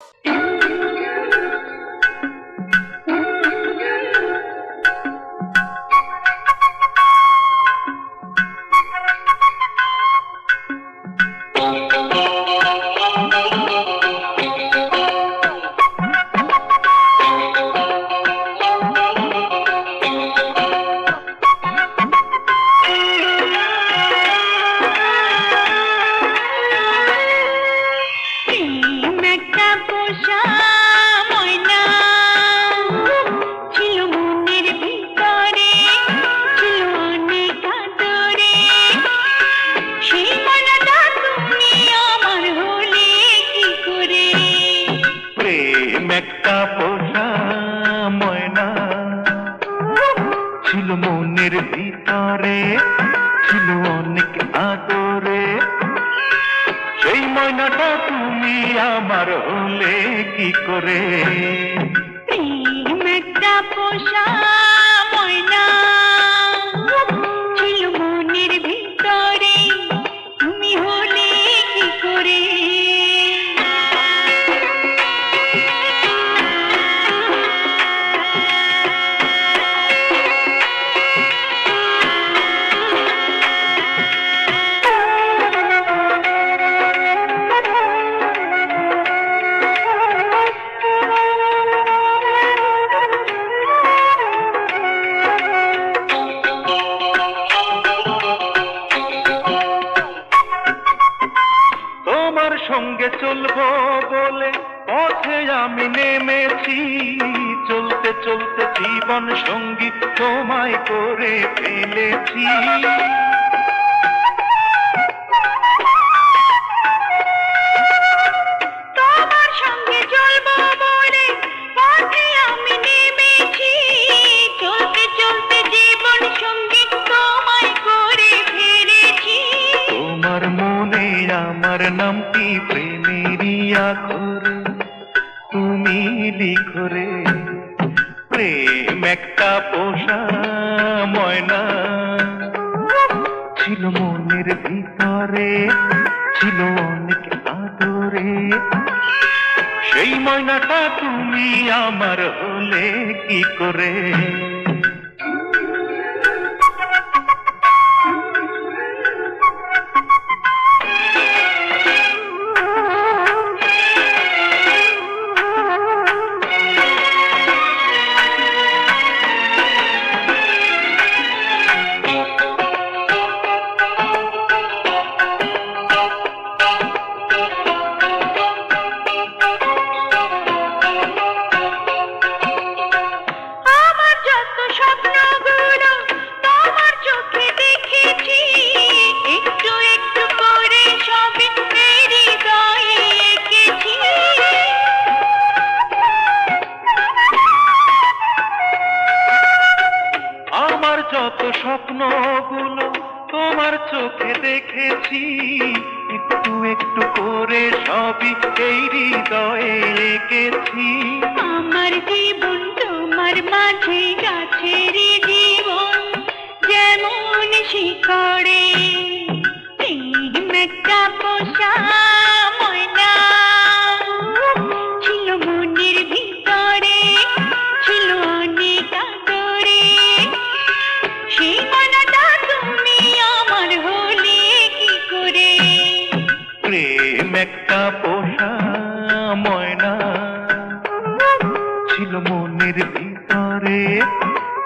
Thank you. ছিল মনের ভিতরে ছিল অনেক আদরে। সেই ময়নাটা তুমি আমার হলে কি করে? প্রেম পোষা তোমার সঙ্গে চলবো বলে পথে আমি নেমেছি। চলতে চলতে জীবন সঙ্গী তোমায় করে ফেলেছি। নামটি প্রেমেরই আখরে, তুমি লিখরে প্রেম একটা পোষা ময়না। ছিল মনের ভিতরে, ছিল অনেক আদরে। সেই ময়নাটা তুমি আমার হলে কি করে? আমার যত স্বপ্নগুলো তোমার চোখে দেখেছি, একটু একটু করে সবই এই হৃদয়ে এঁকেছি আমার জীবন তোমার মাঝে গাছের ছিল মনের ভিতরে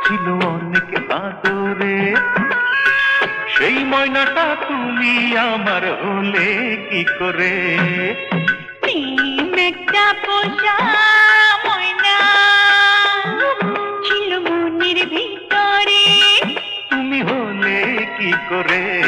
ছিল অনেক আদরে সেই ময়নাটা তুমি আমার হলে কি করে? একটা পোষা ময়না ছিল মনের ভিতরে। তুমি হলে কি করে?